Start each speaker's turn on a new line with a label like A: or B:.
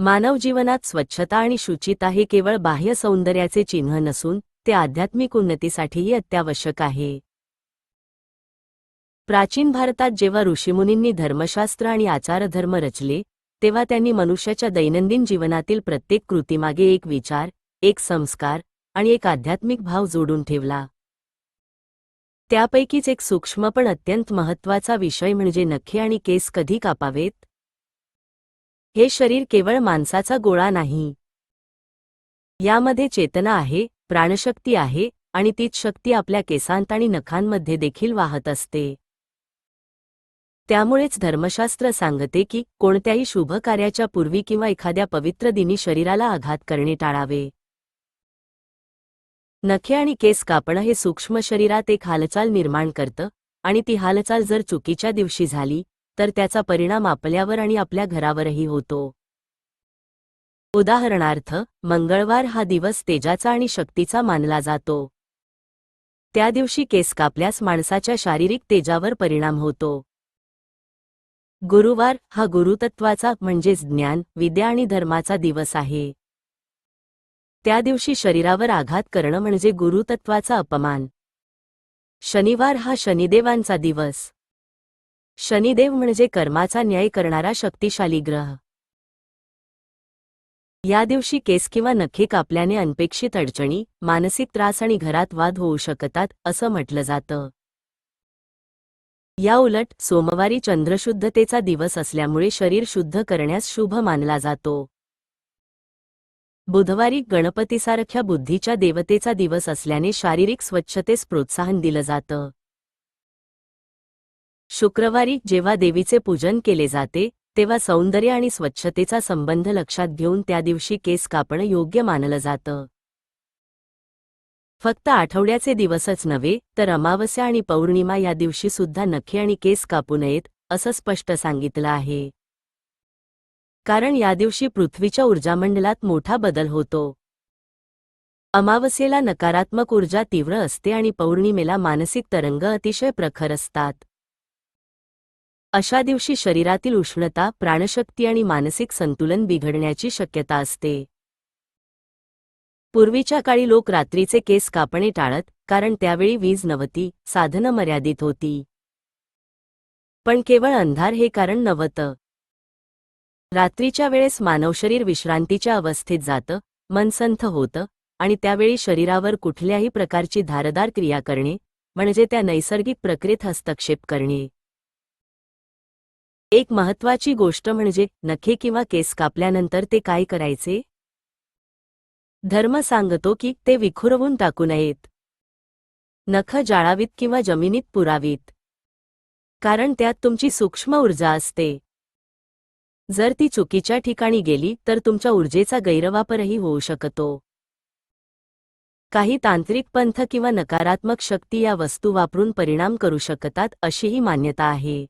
A: मानव जीवनात स्वच्छता आणि शुचिता हे केवळ बाह्य सौंदर्याचे चिन्ह नसून ते आध्यात्मिक उन्नतीसाठीही अत्यावश्यक आहे. प्राचीन भारतात जेव्हा ऋषीमुनींनी धर्मशास्त्र आणि आचारधर्म रचले तेव्हा त्यांनी मनुष्याच्या दैनंदिन जीवनातील प्रत्येक कृतीमागे एक विचार एक संस्कार आणि एक आध्यात्मिक भाव जोडून ठेवला. त्यापैकीच एक सूक्ष्म पण अत्यंत महत्त्वाचा विषय म्हणजे नखे आणि केस कधी कापावेत? हे शरीर केवळ माणसाचा गोळा नाही. यामध्ये चेतना आहे प्राणशक्ती आहे आणि तीच शक्ती आपल्या केसांत आणि नखांमध्ये देखील वाहत असते. त्यामुळेच धर्मशास्त्र सांगते की कोणत्याही शुभ कार्याच्या पूर्वी किंवा एखाद्या पवित्र दिनी शरीराला आघात करणे टाळावे. नखे आणि केस कापणं हे सूक्ष्म शरीरात एक हालचाल निर्माण करतं आणि ती हालचाल जर चुकीच्या दिवशी झाली तर त्याचा परिणाम आपल्यावर आणि आपल्या घरावरही होतो. उदाहरणार्थ मंगळवार हा दिवस तेजाचा आणि शक्तीचा मानला जातो. त्या दिवशी केस कापल्यास माणसाच्या शारीरिक तेजावर परिणाम होतो. गुरुवार हा गुरुतत्वाचा म्हणजेच ज्ञान विद्या आणि धर्माचा दिवस आहे. त्या दिवशी शरीरावर आघात करणं म्हणजे गुरुतत्वाचा अपमान. शनिवार हा शनिदेवांचा दिवस. शनिदेव म्हणजे कर्माचा न्याय करणारा शक्तिशाली ग्रह. या दिवशी केस किंवा नखे कापल्याने अनपेक्षित अडचणी मानसिक त्रास आणि घरात वाद होऊ शकतात असं म्हटलं जातं. या उलट सोमवारी चंद्रशुद्धतेचा दिवस असल्यामुळे शरीर शुद्ध करण्यास शुभ मानला जातो. बुधवारी गणपतीसारख्या बुद्धीच्या देवतेचा दिवस असल्याने शारीरिक स्वच्छतेस प्रोत्साहन दिलं जातं. शुक्रवारी जेव्हा देवीचे पूजन केले जाते तेव्हा सौंदर्य आणि स्वच्छतेचा संबंध लक्षात घेऊन त्या दिवशी केस कापणं योग्य मानलं जातं. फक्त आठवड्याचे दिवसच नव्हे तर अमावस्या आणि पौर्णिमा या दिवशी सुद्धा नखे आणि केस कापू नयेत असं स्पष्ट सांगितलं आहे. कारण या दिवशी पृथ्वीच्या ऊर्जामंडलात मोठा बदल होतो. अमावस्येला नकारात्मक ऊर्जा तीव्र असते आणि पौर्णिमेला मानसिक तरंग अतिशय प्रखर असतात. अशा दिवशी शरीरातील उष्णता प्राणशक्ती आणि मानसिक संतुलन बिघडण्याची शक्यता असते. पूर्वीच्या काळी लोक रात्रीचे केस कापणे टाळत कारण त्यावेळी वीज नव्हती साधनं मर्यादित होती. पण केवळ अंधार हे कारण नव्हतं. रात्रीच्या वेळेस मानव शरीर विश्रांतीच्या अवस्थेत जातं मनसंथ होतं आणि त्यावेळी शरीरावर कुठल्याही प्रकारची धारदार क्रिया करणे म्हणजे त्या नैसर्गिक प्रक्रियेत हस्तक्षेप करणे. एक महत्वाची गोष्ट म्हणजे नखे किंवा केस कापल्यानंतर ते काय करायचे? धर्म सांगतो की ते विखुरवून टाकू नयेत. नख जाळावीत किंवा जमिनीत पुरावीत. कारण त्यात तुमची सूक्ष्म ऊर्जा असते. जर ती चुकीच्या ठिकाणी गेली तर तुमच्या ऊर्जेचा गैरवापरही होऊ शकतो. काही तांत्रिक पंथ किंवा नकारात्मक शक्ती या वस्तू वापरून परिणाम करू शकतात अशीही मान्यता आहे.